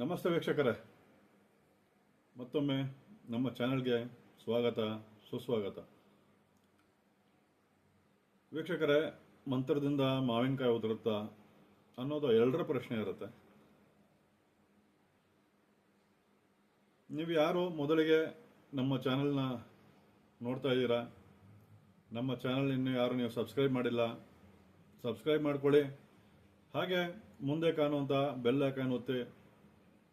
ನಮಸ್ತೆ ವೀಕ್ಷಕರೇ. ಮತ್ತೊಮ್ಮೆ ನಮ್ಮ ಚಾನೆಲ್ಗೆ ಸ್ವಾಗತ, ಸುಸ್ವಾಗತ. ವೀಕ್ಷಕರೇ, ಮಂತ್ರದಿಂದ ಮಾವಿನಕಾಯಿ ಉದುರುತ್ತಾ ಅನ್ನೋದು ಎಲ್ಲರ ಪ್ರಶ್ನೆ ಇರುತ್ತೆ. ನೀವು ಯಾರು ಮೊದಲಿಗೆ ನಮ್ಮ ಚಾನೆಲ್ನ ನೋಡ್ತಾ ಇದ್ದೀರಾ? ನಮ್ಮ ಚಾನೆಲ್ ಇನ್ನು ಯಾರು ನೀವು ಸಬ್ಸ್ಕ್ರೈಬ್ ಮಾಡಿಲ್ಲ? ಸಬ್ಸ್ಕ್ರೈಬ್ ಮಾಡ್ಕೊಳ್ಳಿ. ಹಾಗೆ ಮುಂದೆ ಕಾಣುವಂಥ ಬೆಲ್ ಐಕಾನ್ ಒತ್ತಿ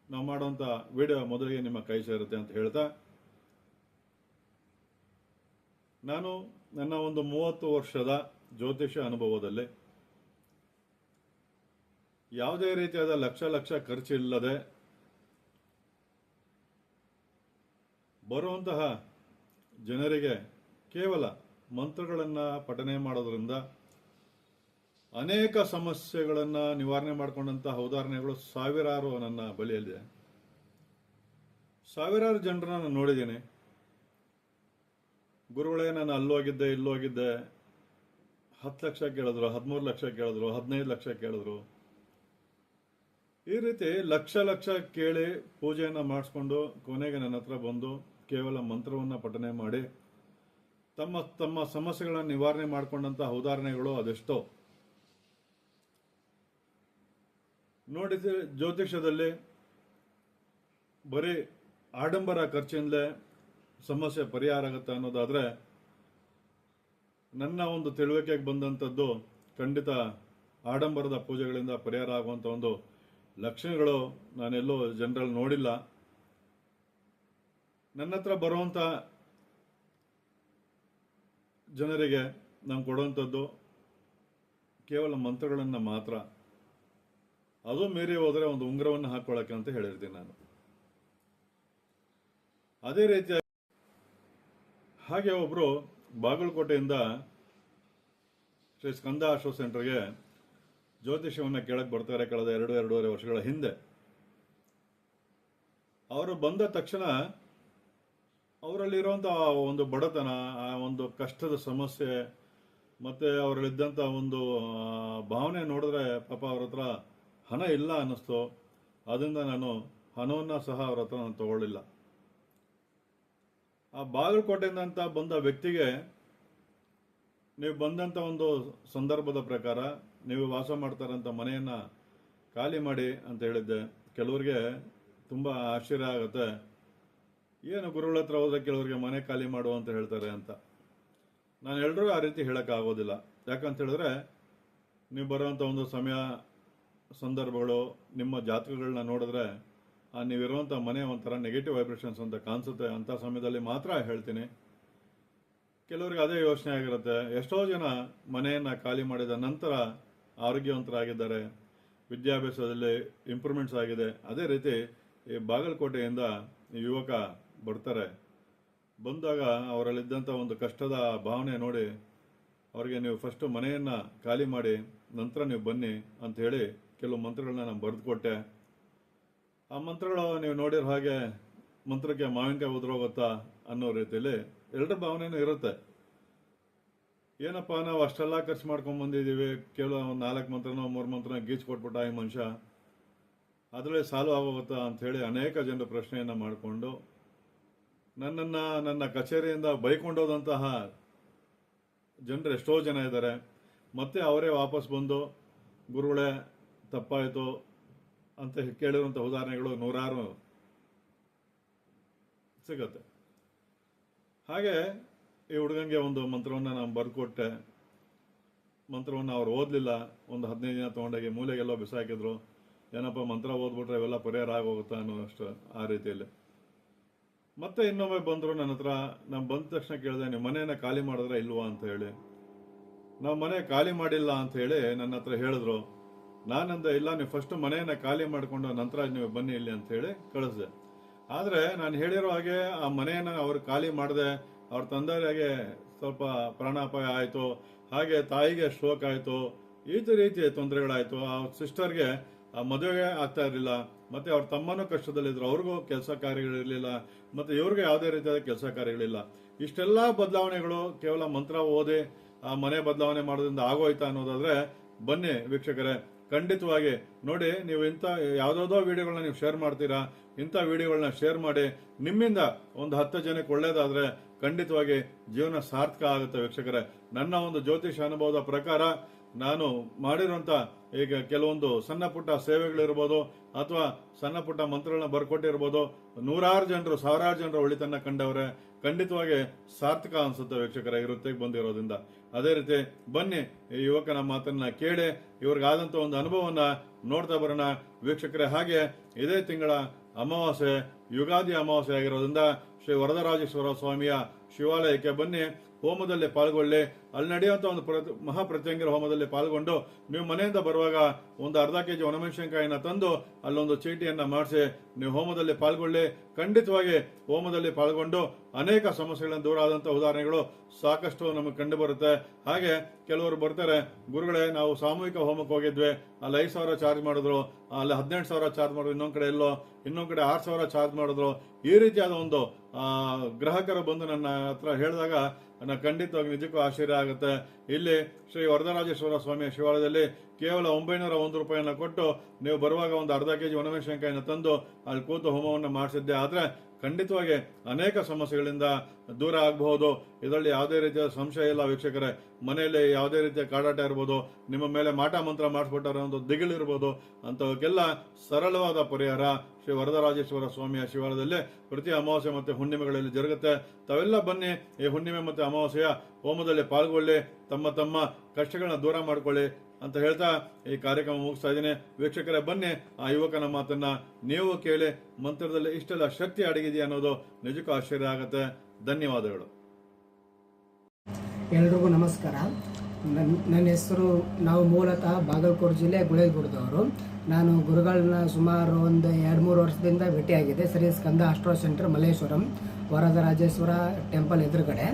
ನಾವು ಮಾಡುವಂಥ ವಿಡಿಯೋ ಮೊದಲಿಗೆ ನಿಮ್ಮ ಕೈ ಸೇರುತ್ತೆ ಅಂತ ಹೇಳ್ತಾ, ನಾನು ನನ್ನ ಒಂದು ಮೂವತ್ತು ವರ್ಷದ ಜ್ಯೋತಿಷ್ಯ ಅನುಭವದಲ್ಲಿ ಯಾವುದೇ ರೀತಿಯಾದ ಲಕ್ಷ ಲಕ್ಷ ಖರ್ಚಿಲ್ಲದೆ ಬರುವಂತಹ ಜನರಿಗೆ ಕೇವಲ ಮಂತ್ರಗಳನ್ನು ಪಠನೆ ಮಾಡೋದ್ರಿಂದ ಅನೇಕ ಸಮಸ್ಯೆಗಳನ್ನು ನಿವಾರಣೆ ಮಾಡಿಕೊಂಡಂತಹ ಉದಾಹರಣೆಗಳು ಸಾವಿರಾರು ನನ್ನ ಬಳಿಯಲ್ಲಿದೆ. ಸಾವಿರಾರು ಜನರನ್ನ ನಾನು ನೋಡಿದ್ದೀನಿ. ಗುರುಗಳೇ, ನಾನು ಅಲ್ಲೋಗಿದ್ದೆ ಇಲ್ಲೋಗಿದ್ದೆ ಹತ್ತು ಲಕ್ಷ ಕೇಳಿದ್ರು, ಹದಿಮೂರು ಲಕ್ಷ ಕೇಳಿದ್ರು, ಹದಿನೈದು ಲಕ್ಷ ಕೇಳಿದ್ರು. ಈ ರೀತಿ ಲಕ್ಷ ಲಕ್ಷ ಕೇಳಿ ಪೂಜೆಯನ್ನು ಮಾಡಿಸ್ಕೊಂಡು ಕೊನೆಗೆ ನನ್ನ ಹತ್ರ ಬಂದು ಕೇವಲ ಮಂತ್ರವನ್ನು ಪಠನೆ ಮಾಡಿ ತಮ್ಮ ತಮ್ಮ ಸಮಸ್ಯೆಗಳನ್ನು ನಿವಾರಣೆ ಮಾಡಿಕೊಂಡಂತಹ ಉದಾಹರಣೆಗಳು ಅದೆಷ್ಟೋ. ನೋಡಿದ್ರೆ ಜ್ಯೋತಿಷ್ಯದಲ್ಲಿ ಬರೀ ಆಡಂಬರ ಖರ್ಚಿಂದಲೇ ಸಮಸ್ಯೆ ಪರಿಹಾರ ಆಗುತ್ತೆ ಅನ್ನೋದಾದರೆ ನನ್ನ ಒಂದು ತಿಳುವಳಿಕೆಗೆ ಬಂದಂಥದ್ದು ಖಂಡಿತ ಆಡಂಬರದ ಪೂಜೆಗಳಿಂದ ಪರಿಹಾರ ಆಗುವಂಥ ಒಂದು ಲಕ್ಷಣಗಳು ನಾನೆಲ್ಲೂ ಜನರಲ್ಲಿ ನೋಡಿಲ್ಲ. ನನ್ನ ಹತ್ರ ಬರುವಂಥ ಜನರಿಗೆ ನಾನು ಕೊಡುವಂಥದ್ದು ಕೇವಲ ಮಂತ್ರಗಳನ್ನು ಮಾತ್ರ. ಅದು ಮೀರಿ ಹೋದರೆ ಒಂದು ಉಂಗ್ರವನ್ನು ಹಾಕೊಳ್ಳೋಕೆ ಅಂತ ಹೇಳಿರ್ತೀನಿ ನಾನು. ಅದೇ ರೀತಿ ಹಾಗೆ ಒಬ್ರು ಬಾಗಲಕೋಟೆಯಿಂದ ಶ್ರೀ ಸ್ಕಂದ ಆಶ್ರೋ ಸೆಂಟರ್ಗೆ ಜ್ಯೋತಿಷ್ಯವನ್ನು ಕೇಳಕ್ ಬರ್ತಾರೆ ಕಳೆದ ಎರಡು, ಎರಡೂವರೆ ವರ್ಷಗಳ ಹಿಂದೆ. ಅವರು ಬಂದ ತಕ್ಷಣ ಅವರಲ್ಲಿರುವಂಥ ಒಂದು ಬಡತನ, ಆ ಒಂದು ಕಷ್ಟದ ಸಮಸ್ಯೆ, ಮತ್ತೆ ಅವರಲ್ಲಿದ್ದಂಥ ಒಂದು ಭಾವನೆ ನೋಡಿದ್ರೆ ಪಾಪ ಅವ್ರ ಹತ್ರ ಹಣ ಇಲ್ಲ ಅನ್ನಿಸ್ತು. ಅದರಿಂದ ನಾನು ಹಣವನ್ನು ಸಹ ಅವ್ರ ಹತ್ರ ನಾನು ತಗೊಳ್ಳಿಲ್ಲ. ಆ ಬಾಗಲಕೋಟೆಯಿಂದ ಅಂತ ಬಂದ ವ್ಯಕ್ತಿಗೆ ನೀವು ಬಂದಂಥ ಒಂದು ಸಂದರ್ಭದ ಪ್ರಕಾರ ನೀವು ವಾಸ ಮಾಡ್ತಾರಂಥ ಮನೆಯನ್ನು ಖಾಲಿ ಮಾಡಿ ಅಂತ ಹೇಳಿದ್ದೆ. ಕೆಲವರಿಗೆ ತುಂಬ ಆಶ್ಚರ್ಯ ಆಗುತ್ತೆ. ಏನು ಗುರುಗಳ ಹತ್ರ ಹೋದ್ರೆ ಕೆಲವರಿಗೆ ಮನೆ ಖಾಲಿ ಮಾಡು ಅಂತ ಹೇಳ್ತಾರೆ ಅಂತ. ನಾನು ಎಲ್ಲರೂ ಆ ರೀತಿ ಹೇಳೋಕ್ಕಾಗೋದಿಲ್ಲ. ಯಾಕಂತ ಹೇಳಿದ್ರೆ ನೀವು ಬರುವಂಥ ಒಂದು ಸಮಯ ಸಂದರ್ಭಗಳು, ನಿಮ್ಮ ಜಾತಕಗಳನ್ನ ನೋಡಿದ್ರೆ ನೀವಿರುವಂಥ ಮನೆ ಒಂಥರ ನೆಗೆಟಿವ್ ವೈಬ್ರೇಷನ್ಸ್ ಅಂತ ಕಾಣಿಸುತ್ತೆ. ಅಂಥ ಸಮಯದಲ್ಲಿ ಮಾತ್ರ ಹೇಳ್ತೀನಿ. ಕೆಲವರಿಗೆ ಅದೇ ಯೋಚನೆ ಆಗಿರುತ್ತೆ. ಎಷ್ಟೋ ಜನ ಮನೆಯನ್ನು ಖಾಲಿ ಮಾಡಿದ ನಂತರ ಆರೋಗ್ಯವಂತರಾಗಿದ್ದಾರೆ. ವಿದ್ಯಾಭ್ಯಾಸದಲ್ಲಿ ಇಂಪ್ರೂವ್ಮೆಂಟ್ಸ್ ಆಗಿದೆ. ಅದೇ ರೀತಿ ಈ ಬಾಗಲಕೋಟೆಯಿಂದ ಯುವಕ ಬರ್ತಾರೆ. ಬಂದಾಗ ಅವರಲ್ಲಿದ್ದಂಥ ಒಂದು ಕಷ್ಟದ ಭಾವನೆ ನೋಡಿ, ಅವರಿಗೆ ನೀವು ಫಸ್ಟು ಮನೆಯನ್ನು ಖಾಲಿ ಮಾಡಿ, ನಂತರ ನೀವು ಬನ್ನಿ ಅಂತ ಹೇಳಿ ಕೆಲವು ಮಂತ್ರಗಳನ್ನ ನಾನು ಬರೆದು ಕೊಟ್ಟೆ ಆ ಮಂತ್ರಗಳು ನೀವು ನೋಡಿರೋ ಹಾಗೆ ಮಂತ್ರಕ್ಕೆ ಮಾವಿನಕಾಯಿ ಉದುರೋಗುತ್ತಾ ಅನ್ನೋ ರೀತಿಯಲ್ಲಿ ಎರಡು ಭಾವನೆಯೂ ಇರುತ್ತೆ. ಏನಪ್ಪ ನಾವು ಅಷ್ಟೆಲ್ಲ ಖರ್ಚು ಮಾಡ್ಕೊಂಡು ಬಂದಿದ್ದೀವಿ, ಕೇವಲ ಒಂದು ನಾಲ್ಕು ಮಂತ್ರನೋ ಮೂರು ಮಂತ್ರನೋ ಗೀಚ್ ಕೊಟ್ಬಿಟ್ಟ ಈ ಮನುಷ್ಯ. ಅದರಲ್ಲಿ ಸಾಲು ಆಗೋಗುತ್ತಾ ಅಂತ ಹೇಳಿ ಅನೇಕ ಜನರು ಪ್ರಶ್ನೆಯನ್ನು ಮಾಡಿಕೊಂಡು ನನ್ನನ್ನು ನನ್ನ ಕಚೇರಿಯಿಂದ ಬೈಕೊಂಡೋದಂತಹ ಜನರು ಎಷ್ಟೋ ಜನ ಇದ್ದಾರೆ. ಮತ್ತೆ ಅವರೇ ವಾಪಸ್ ಬಂದು ಗುರುಗಳೇ ತಪ್ಪಾಯಿತು ಅಂತ ಕೇಳಿರುವಂಥ ಉದಾಹರಣೆಗಳು ನೂರಾರು ಸಿಗತ್ತೆ. ಹಾಗೆ ಈ ಹುಡುಗಂಗೆ ಒಂದು ಮಂತ್ರವನ್ನು ನಾನು ಬರ್ಕೊಟ್ಟೆ. ಮಂತ್ರವನ್ನು ಅವ್ರು ಓದಲಿಲ್ಲ. ಒಂದು ಹದಿನೈದು ದಿನ ತೊಗೊಂಡೋಗಿ ಮೂಲೆಗೆಲ್ಲ ಬಿಸಾಕಿದ್ರು. ಏನಪ್ಪ ಮಂತ್ರ ಓದ್ಬಿಟ್ರೆ ಇವೆಲ್ಲ ಪರಿಹಾರ ಆಗೋಗುತ್ತಾ ಅನ್ನೋ ಅಷ್ಟು ಆ ರೀತಿಯಲ್ಲಿ. ಮತ್ತೆ ಇನ್ನೊಮ್ಮೆ ಬಂದರು ನನ್ನ ಹತ್ರ, ನಾನು ಬಂದ ತಕ್ಷಣ ಕೇಳಿದೆ, ನೀವು ಮನೆಯನ್ನ ಖಾಲಿ ಮಾಡಿದ್ರೆ ಇಲ್ವಾ? ಅಂತ ಹೇಳಿ. ನಾವು ಮನೆ ಖಾಲಿ ಮಾಡಿಲ್ಲ ಅಂತ ಹೇಳಿ ನನ್ನ ಹತ್ರ ಹೇಳಿದ್ರು. ನಾನಂದ, ಇಲ್ಲ, ನೀವು ಫಸ್ಟ್ ಮನೆಯನ್ನ ಖಾಲಿ ಮಾಡಿಕೊಂಡು ನಂತರ ನೀವು ಬನ್ನಿ ಇಲ್ಲಿ ಅಂತ ಹೇಳಿ ಕಳಿಸ್ದೆ. ಆದರೆ ನಾನು ಹೇಳಿರೋ ಹಾಗೆ ಆ ಮನೆಯನ್ನ ಅವ್ರು ಖಾಲಿ ಮಾಡಿದೆ, ಅವ್ರ ತಂದೆಯವರಿಗೆ ಸ್ವಲ್ಪ ಪ್ರಾಣಾಪಾಯ ಆಯಿತು, ಹಾಗೆ ತಾಯಿಗೆ ಸ್ಟ್ರೋಕ್ ಆಯಿತು, ಈ ರೀತಿಯ ತೊಂದರೆಗಳಾಯಿತು. ಆ ಸಿಸ್ಟರ್ಗೆ ಆ ಮದುವೆ ಆಗ್ತಾ ಇರಲಿಲ್ಲ, ಮತ್ತೆ ಅವ್ರ ತಮ್ಮನೂ ಕಷ್ಟದಲ್ಲಿದ್ರು, ಅವ್ರಿಗೂ ಕೆಲಸ ಕಾರ್ಯಗಳಿರಲಿಲ್ಲ ಮತ್ತೆ ಇವ್ರಿಗೆ ಯಾವುದೇ ರೀತಿಯಾದ ಕೆಲಸ ಕಾರ್ಯಗಳಿಲ್ಲ. ಇಷ್ಟೆಲ್ಲ ಬದಲಾವಣೆಗಳು ಕೇವಲ ಮಂತ್ರ ಓದಿ ಆ ಮನೆ ಬದಲಾವಣೆ ಮಾಡೋದ್ರಿಂದ ಆಗೋಯ್ತಾ ಅನ್ನೋದಾದ್ರೆ ಬನ್ನಿ ವೀಕ್ಷಕರೇ ಖಂಡಿತವಾಗಿ. ನೋಡಿ, ನೀವು ಇಂಥ ಯಾವುದಾವುದೋ ವಿಡಿಯೋಗಳನ್ನ ನೀವು ಶೇರ್ ಮಾಡ್ತೀರಾ, ಇಂಥ ವಿಡಿಯೋಗಳನ್ನ ಶೇರ್ ಮಾಡಿ, ನಿಮ್ಮಿಂದ ಒಂದು ಹತ್ತು ಜನಕ್ಕೆ ಒಳ್ಳೇದಾದ್ರೆ ಖಂಡಿತವಾಗಿ ಜೀವನ ಸಾರ್ಥಕ ಆಗುತ್ತೆ ವೀಕ್ಷಕರೇ. ನನ್ನ ಒಂದು ಜ್ಯೋತಿಷ ಅನುಭವದ ಪ್ರಕಾರ, ನಾನು ಮಾಡಿರುವಂತ ಈಗ ಕೆಲವೊಂದು ಸಣ್ಣ ಪುಟ್ಟ ಸೇವೆಗಳಿರ್ಬೋದು, ಅಥವಾ ಸಣ್ಣ ಪುಟ್ಟ ಮಂತ್ರಗಳನ್ನ ಬರ್ಕೊಟ್ಟಿರ್ಬೋದು, ನೂರಾರು ಜನರು, ಸಾವಿರಾರು ಜನರ ಒಳಿತನ್ನ ಕಂಡವ್ರೆ, ಖಂಡಿತವಾಗಿ ಸಾರ್ಥಕ ಅನ್ಸುತ್ತೆ ವೀಕ್ಷಕರ ಈ ವೃತ್ತಿಗೆ ಬಂದಿರೋದ್ರಿಂದ. ಅದೇ ರೀತಿ ಬನ್ನಿ ಈ ಯುವಕನ ಮಾತನ್ನ ಕೇಳಿ, ಇವ್ರಿಗಾದಂತ ಒಂದು ಅನುಭವವನ್ನ ನೋಡ್ತಾ ಬರೋಣ. ವೀಕ್ಷಕರೇ, ಹಾಗೆ ಇದೇ ತಿಂಗಳ ಅಮಾವಾಸ್ಯೆ, ಯುಗಾದಿ ಅಮಾವಾಸ್ಯೆ ಆಗಿರೋದ್ರಿಂದ ಶ್ರೀ ವರದರಾಜೇಶ್ವರ ಸ್ವಾಮಿಯ ಶಿವಾಲಯಕ್ಕೆ ಬನ್ನಿ, ಹೋಮದಲ್ಲಿ ಪಾಲ್ಗೊಳ್ಳಿ. ಅಲ್ಲಿ ನಡೆಯುವಂತ ಒಂದು ಪ್ರತಿ- ಮಹಾಪ್ರತ್ಯಂಗಿರ ಹೋಮದಲ್ಲಿ ಪಾಲ್ಗೊಂಡು ನೀವು ಮನೆಯಿಂದ ಬರುವಾಗ ಒಂದು ಅರ್ಧ ಕೆ ಜಿ ಒಣಮೆಣಸಿನಕಾಯಿನ ತಂದು ಅಲ್ಲೊಂದು ಚೀಟಿಯನ್ನ ಮಾಡಿಸಿ ನೀವು ಹೋಮದಲ್ಲಿ ಪಾಲ್ಗೊಳ್ಳಿ. ಖಂಡಿತವಾಗಿ ಹೋಮದಲ್ಲಿ ಪಾಲ್ಗೊಂಡು ಅನೇಕ ಸಮಸ್ಯೆಗಳನ್ನು ದೂರ ಆದಂತ ಉದಾಹರಣೆಗಳು ಸಾಕಷ್ಟು ನಮಗೆ ಕಂಡು ಬರುತ್ತೆ ಹಾಗೆ ಕೆಲವರು ಬರ್ತಾರೆ, ಗುರುಗಳೇ, ನಾವು ಸಾಮೂಹಿಕ ಹೋಮಕ್ಕೆ ಹೋಗಿದ್ವಿ. ಅಲ್ಲಿ ಐದು ಸಾವಿರ ಚಾರ್ಜ್ ಮಾಡಿದ್ರು. ಅಲ್ಲಿ ಹದಿನೆಂಟು ಸಾವಿರ ಚಾರ್ಜ್ ಮಾಡಿದ್ರು. ಇನ್ನೊಂದು ಕಡೆ ಎಲ್ಲೋ, ಇನ್ನೊಂದು ಕಡೆ ಆರು ಸಾವಿರ ಚಾರ್ಜ್ ಮಾಡಿದ್ರು. ಈ ರೀತಿಯಾದ ಒಂದು ಗ್ರಾಹಕರು ಬಂದು ನನ್ನ ಹತ್ರ ಹೇಳಿದಾಗ ಖಂಡಿತವಾಗಿ ನಿಜಕ್ಕೂ ಆಶ್ಚರ್ಯ ಆಗುತ್ತೆ. ಇಲ್ಲಿ ಶ್ರೀ ವರದರಾಜೇಶ್ವರ ಸ್ವಾಮಿಯ ಶಿವಾಲಯದಲ್ಲಿ ಕೇವಲ ಒಂಬೈನೂರ ಒಂದು ರೂಪಾಯಿಯನ್ನು ಕೊಟ್ಟು ನೀವು ಬರುವಾಗ ಒಂದು ಅರ್ಧ ಕೆಜಿ ಒಣಮೆಣಸಿನಕಾಯಿನ ತಂದು ಅಲ್ಲಿ ಕೂತು ಹೋಮವನ್ನು ಮಾಡಿಸಿದ್ದೆ. ಆದರೆ ಖಂಡಿತವಾಗಿ ಅನೇಕ ಸಮಸ್ಯೆಗಳಿಂದ ದೂರ ಆಗಬಹುದು. ಇದರಲ್ಲಿ ಯಾವುದೇ ರೀತಿಯ ಸಂಶಯ ಇಲ್ಲ ವೀಕ್ಷಕರೇ. ಮನೆಯಲ್ಲಿ ಯಾವುದೇ ರೀತಿಯ ಕಾಡಾಟ ಇರ್ಬೋದು, ನಿಮ್ಮ ಮೇಲೆ ಮಾಟ ಮಂತ್ರ ಮಾಡಿಸ್ಬಿಟ್ಟಾರ ಒಂದು ದಿಗಿಲಿರ್ಬೋದು ಅಂಥವಕ್ಕೆಲ್ಲ ಸರಳವಾದ ಪರಿಹಾರ ಶ್ರೀ ವರದರಾಜೇಶ್ವರ ಸ್ವಾಮಿಯ ಶಿವಾಲಯದಲ್ಲಿ ಪ್ರತಿ ಅಮಾವಾಸ್ಯೆ ಮತ್ತೆ ಹುಣ್ಣಿಮೆಗಳಲ್ಲಿ ಜರುಗುತ್ತೆ. ತಾವೆಲ್ಲ ಬನ್ನಿ ಈ ಹುಣ್ಣಿಮೆ ಮತ್ತೆ ಅಮಾವಾಸ್ಯೆಯ ಹೋಮದಲ್ಲಿ ಪಾಲ್ಗೊಳ್ಳಿ, ತಮ್ಮ ತಮ್ಮ ಕಷ್ಟಗಳನ್ನ ದೂರ ಮಾಡ್ಕೊಳ್ಳಿ ಅಂತ ಹೇಳ್ತಾ ಈ ಕಾರ್ಯಕ್ರಮ ಮುಗಿಸ್ತಾ ಇದ್ದೀನಿ. ವೀಕ್ಷಕರೇ, ಬನ್ನಿ, ಆ ಯುವಕನ ಮಾತನ್ನ ನೀವು ಕೇಳಿ, ಮಂತ್ರದಲ್ಲಿ ಇಷ್ಟೆಲ್ಲ ಶಕ್ತಿ ಅಡಗಿದೆಯಾ ಅನ್ನೋದು ನಿಜಕ್ಕೂ ಆಶ್ಚರ್ಯ ಆಗುತ್ತೆ. ಧನ್ಯವಾದಗಳು. ಎಲ್ರಿಗೂ ನಮಸ್ಕಾರ. ನನ್ನ ನನ್ನ ಹೆಸರು ನಾವು ಮೂಲತಃ ಬಾಗಲಕೋಟೆ ಜಿಲ್ಲೆ ಗುಳೇಗುಡದವರು. ನಾನು ಗುರುಗಳನ್ನ ಸುಮಾರು ಒಂದು ಎರಡು ಮೂರು ವರ್ಷದಿಂದ ಭೇಟಿಯಾಗಿದೆ Shri Skanda astro centre Malleshwaram, Varadarajeshwara temple ಎದುರುಗಡೆ.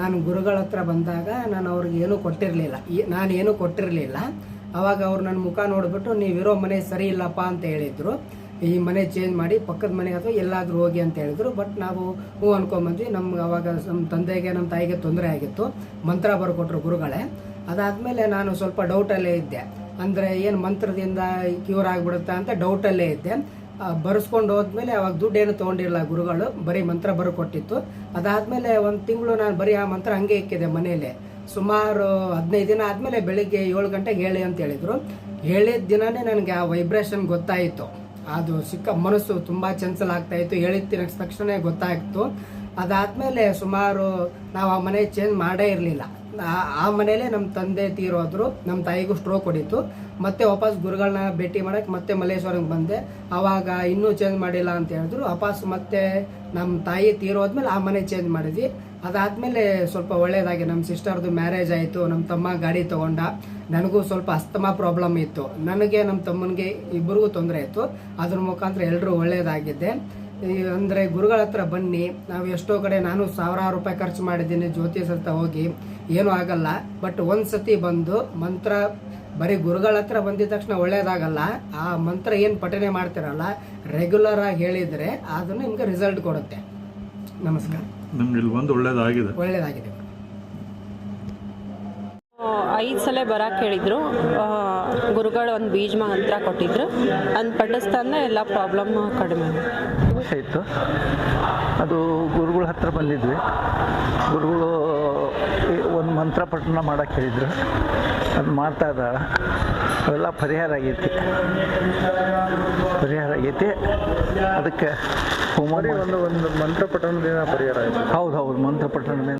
ನಾನು ಗುರುಗಳ ಹತ್ರ ಬಂದಾಗ ನಾನು ಅವ್ರಿಗೆ ಏನು ಕೊಟ್ಟಿರಲಿಲ್ಲ. ನಾನು ಏನು ಕೊಟ್ಟಿರಲಿಲ್ಲ. ಅವಾಗ ಅವ್ರು ನನ್ನ ಮುಖ ನೋಡಿಬಿಟ್ಟು, ನೀವಿರೋ ಮನೆ ಸರಿ ಇಲ್ಲಪ್ಪ ಅಂತ ಹೇಳಿದರು. ಈ ಮನೆ ಚೇಂಜ್ ಮಾಡಿ ಪಕ್ಕದ ಮನೆ ಅಥವಾ ಎಲ್ಲಾದರೂ ಹೋಗಿ ಅಂತ ಹೇಳಿದ್ರು. ಬಟ್ ನಾವು ಹ್ಞೂ ಅನ್ಕೊಂಬಂದ್ವಿ ನಮ್ಗೆ ಅವಾಗ ನಮ್ಮ ತಂದೆಗೆ ನಮ್ಮ ತಾಯಿಗೆ ತೊಂದರೆ ಆಗಿತ್ತು. ಮಂತ್ರ ಬರ್ಕೊಟ್ರು ಗುರುಗಳೇ. ಅದಾದಮೇಲೆ ನಾನು ಸ್ವಲ್ಪ ಡೌಟಲ್ಲೇ ಇದ್ದೆ. ಅಂದರೆ ಏನು ಮಂತ್ರದಿಂದ ಕ್ಯೂರ್ ಆಗಿಬಿಡುತ್ತಾ ಅಂತ ಡೌಟಲ್ಲೇ ಇದ್ದೆ. ಬರೆಸ್ಕೊಂಡು ಹೋದ್ಮೇಲೆ ಅವಾಗ ದುಡ್ಡು ಏನು ತೊಗೊಂಡಿರಲ್ಲ ಗುರುಗಳು. ಬರೀ ಮಂತ್ರ ಬರ್ಕೊಟ್ಟಿತ್ತು. ಅದಾದಮೇಲೆ ಒಂದು ತಿಂಗಳು ನಾನು ಬರೀ ಆ ಮಂತ್ರ ಹಂಗೆ ಇಕ್ಕಿದೆ ಮನೆಯಲ್ಲೇ ಸುಮಾರು ಹದಿನೈದು ದಿನ ಆದಮೇಲೆ ಬೆಳಿಗ್ಗೆ ಏಳು ಗಂಟೆಗೆ ಹೇಳಿ ಅಂತ ಹೇಳಿದರು. ಹೇಳಿದ ದಿನನೇ ನನಗೆ ಆ ವೈಬ್ರೇಷನ್ ಗೊತ್ತಾಯಿತು. ಅದು ಸಿಕ್ಕ ಮನಸ್ಸು ತುಂಬ ಚಂಚಲ ಆಗ್ತಾ ಇತ್ತು. ಹೇಳಿದ ತಕ್ಷಣ ಗೊತ್ತಾಯಿತು. ಅದಾದಮೇಲೆ ಸುಮಾರು ನಾವು ಆ ಮನೆ ಚೇಂಜ್ ಮಾಡೇ ಇರಲಿಲ್ಲ. ಆ ಮನೇಲೆ ನಮ್ಮ ತಂದೆ ತೀರೋದ್ರು. ನಮ್ಮ ತಾಯಿಗೂ ಸ್ಟ್ರೋಕ್ ಹೊಡಿತು. ಮತ್ತೆ ವಾಪಸ್ ಗುರುಗಳನ್ನ ಭೇಟಿ ಮಾಡಕ್ಕೆ ಮತ್ತೆ ಮಲ್ಲೇಶ್ವರಂಗೆ ಬಂದೆ. ಅವಾಗ ಇನ್ನೂ ಚೇಂಜ್ ಮಾಡಿಲ್ಲ ಅಂತ ಹೇಳಿದ್ರು. ವಾಪಸ್ ಮತ್ತೆ ನಮ್ಮ ತಾಯಿ ತೀರೋದ್ಮೇಲೆ ಆ ಮನೆ ಚೇಂಜ್ ಮಾಡಿದ್ವಿ. ಅದಾದಮೇಲೆ ಸ್ವಲ್ಪ ಒಳ್ಳೆಯದಾಗಿ ನಮ್ಮ ಸಿಸ್ಟರ್ದು ಮ್ಯಾರೇಜ್ ಆಯಿತು. ನಮ್ಮ ತಮ್ಮ ಗಾಡಿ ತೊಗೊಂಡ. ನನಗೂ ಸ್ವಲ್ಪ ಅಸ್ತಮಾ ಪ್ರಾಬ್ಲಮ್ ಇತ್ತು. ನನಗೆ ನಮ್ಮ ತಮ್ಮನಿಗೆ ಇಬ್ಬರಿಗೂ ತೊಂದರೆ ಇತ್ತು ಅದ್ರ ಮುಖಾಂತರ ಎಲ್ಲರೂ ಒಳ್ಳೇದಾಗಿದ್ದೆ. ಈ ಅಂದರೆ ಗುರುಗಳ ಹತ್ರ ಬನ್ನಿ. ನಾವು ಎಷ್ಟೋ ಕಡೆ ನಾನು ಸಾವಿರಾರು ರೂಪಾಯಿ ಖರ್ಚು ಮಾಡಿದ್ದೀನಿ. ಜ್ಯೋತಿಷ್ ಹತ್ರ ಹೋಗಿ. ಏನೂ ಆಗಲ್ಲ. ಬಟ್ ಒಂದು ಸತಿ ಬಂದು ಮಂತ್ರ ಬರೀ ಗುರುಗಳ ಹತ್ರ ಬಂದಿದ ತಕ್ಷಣ ಒಳ್ಳೇದಾಗಲ್ಲ ಆ ಮಂತ್ರ ಏನು ಪಠನೆ ಮಾಡ್ತಿರಲ್ಲ ರೆಗ್ಯುಲರ್ ಆಗಿ ಹೇಳಿದರೆ ಅದನ್ನು ನಿಮಗೆ ರಿಸಲ್ಟ್ ಕೊಡುತ್ತೆ. ನಮಸ್ಕಾರ. ನಿಮ್ಗೆ ಇಲ್ಲಿ ಬಂದು ಒಳ್ಳೇದಾಗಿದೆ. ಒಳ್ಳೇದಾಗಿದೆ. ಐದು ಸಲ ಬರಕ್ಕೆ ಹೇಳಿದರು. ಗುರುಗಳು ಒಂದು ಬೀಜ ಮಂತ್ರ ಕೊಟ್ಟಿದ್ರು. ಅದನ್ನ ಪಠಿಸ್ತಾನೆ ಎಲ್ಲ ಪ್ರಾಬ್ಲಮ್ ಕಡಿಮೆ ಆಯಿತು. ಇತ್ತು ಅದು ಗುರುಗಳ ಹತ್ರ ಬಂದಿದ್ವಿ. ಗುರುಗಳು ಒಂದು ಮಂತ್ರ ಪಠಣ ಮಾಡೋಕೆ ಹೇಳಿದ್ರು. ಅದು ಮಾಡ್ತಾ ಇದ್ದಾಳೆ ಅವೆಲ್ಲ ಪರಿಹಾರ ಆಗೈತಿ. ಪರಿಹಾರ ಆಗೈತಿ. ಅದಕ್ಕೆ ಒಂದು ಒಂದು ಮಂತ್ರ ಪಠಣದಿಂದ ಪರಿಹಾರ ಆಯಿತು. ಹೌದು ಹೌದು ಮಂತ್ರ ಪಠಣ